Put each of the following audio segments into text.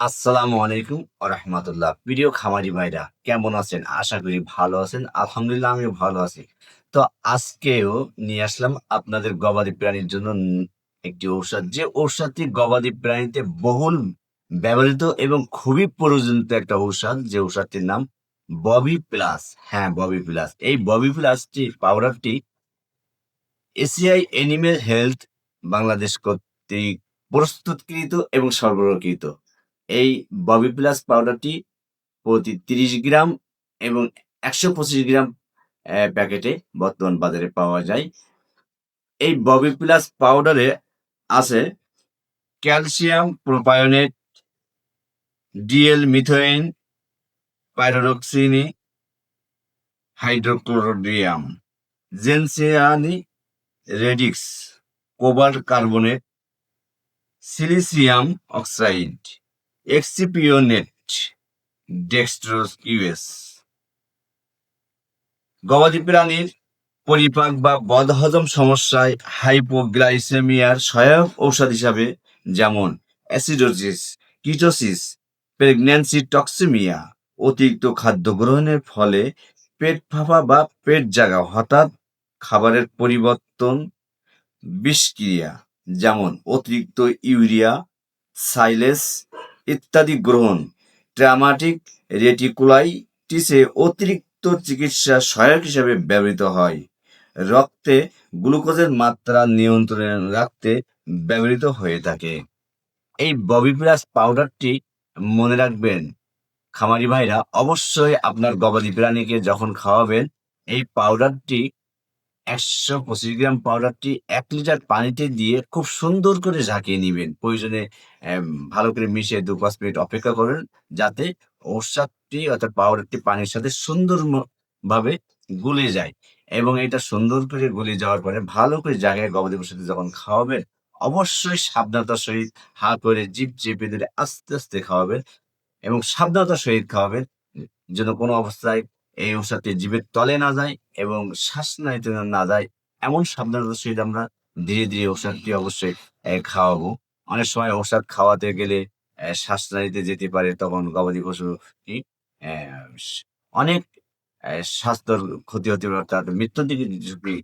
আসসালামু আলাইকুম রহমতুল্লাহ। প্রিয় খামারি ভাইরা, কেমন আছেন? আশা করি ভালো আছেন। আলহামদুলিল্লাহ, আমিও ভালো আছি। তো আজকেও নিয়ে আসলাম আপনাদের গবাদি প্রাণীর জন্য একটি ঔষধ। যে ঔষধটি গবাদি প্রাণীতে বহুল ব্যবহৃত এবং খুবই প্রয়োজনীয় একটা ঔষধ, যে ঔষধটির নাম ববি প্লাস। হ্যাঁ ববি প্লাস। এই ববি প্লাসটি পাউডারটি এসিআই এনিমেল হেলথ বাংলাদেশ কর্তৃক প্রস্তুতকৃত এবং সরবরাহকৃত। এই ববি প্লাস পাউডারটি প্রতি তিরিশ গ্রাম এবং একশো পঁচিশ গ্রাম প্যাকেটে বর্তমান বাজারে পাওয়া যায়। এই ববি প্লাস পাউডারে আছে calcium propionate, DL methionine pyridoxine hydrochloride, gentiana, radix, cobalt carbonate, silicium oxide. Excipient dextrose US গবাদি প্রাণীর পরিপাক বা বদহজম সমস্যায় হাইপোগ্লাইসেমিয়ার সহায়ক ঔষধ হিসাবে যেমন অ্যাসিডোসিস, কিটোসিস, প্রেগন্যান্সি টক্সিমিয়া অতিরিক্ত খাদ্য গ্রহণের ফলে পেট ফাঁপা বা পেট জাগা হঠাৎ খাবারের পরিবর্তন, বিষক্রিয়া যেমন অতিরিক্ত ইউরিয়া, সাইলেস ইত্যাদি গ্রহণ। ট্রামাটিক রেটিকুলাইটিসে অতিরিক্ত চিকিৎসা সহায়ক হিসেবে ব্যবহৃত হয়। রক্তে গ্লুকোজের মাত্রা নিয়ন্ত্রণে রাখতে ব্যবহৃত হয়ে থাকে। এই ববি প্লাস পাউডারটি মনে রাখবেন, খামারি ভাইরা অবশ্যই আপনার গবাদি প্রাণীকে যখন খাওয়াবেন, এই পাউডারটি একশো পঁচিশ গ্রাম পাউডারটি এক লিটার পানিতে দিয়ে খুব সুন্দর করে ঝাঁকিয়ে নিবেন। প্রয়োজনে ভালো করে মিশিয়ে দু পাঁচ মিনিট অপেক্ষা করবেন যাতে ঔষধটি অর্থাৎ পাউডারটি পানির সাথে সুন্দর ভাবে গুলে যায় এবং এটা সুন্দর করে গুলে যাওয়ার পরে ভালো করে জায়গায় গবাদি পশুতে যখন খাওয়াবেন, অবশ্যই সাবধানতার সহিত হা করে জিপ চেপে ধরে আস্তে আস্তে খাওয়াবেন এবং সাবধানতার সহিত খাওয়াবেন, যেন কোনো অবস্থায় এই ঔষধটি জীবের তলে না যায় এবং শ্বাসনালীতে না যায় এমন সাবধানতার সহিত আমরা ধীরে ধীরে ঔষধটি অবশ্যই খাওয়াবো। অনেক সময় ঔষধ খাওয়াতে গেলে আহ, শ্বাসনালীতে যেতে পারে তখন গবাদি পশুটি অনেক স্বাস্থ্যর ক্ষতি হতে পারে অর্থাৎ মৃত্যুর দিকে ঝুঁকি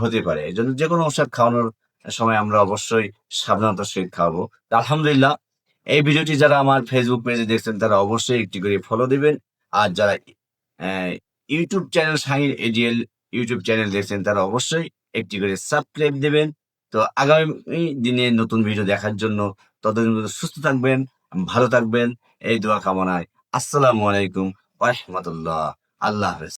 হতে পারে। এই জন্য যে কোনো ঔষধ খাওয়ানোর সময় আমরা অবশ্যই সাবধানতার সহিত খাওয়াবো। আলহামদুলিল্লাহ এই ভিডিওটি যারা আমার ফেসবুক পেজে দেখছেন তারা অবশ্যই একটি করে ফলো দিবেন। আর যারা YouTube channel Shahin ADL YouTube channel দেখছেন, তারা অবশ্যই একটি করে সাবস্ক্রাইব দেবেন। তো আগামী দিনে নতুন ভিডিও দেখার জন্য ততদিন সুস্থ থাকবেন, ভালো থাকবেন, এই দোয়া কামনায়। আসসালামু আলাইকুম রহমতুল্লাহ। আল্লাহ হাফেজ।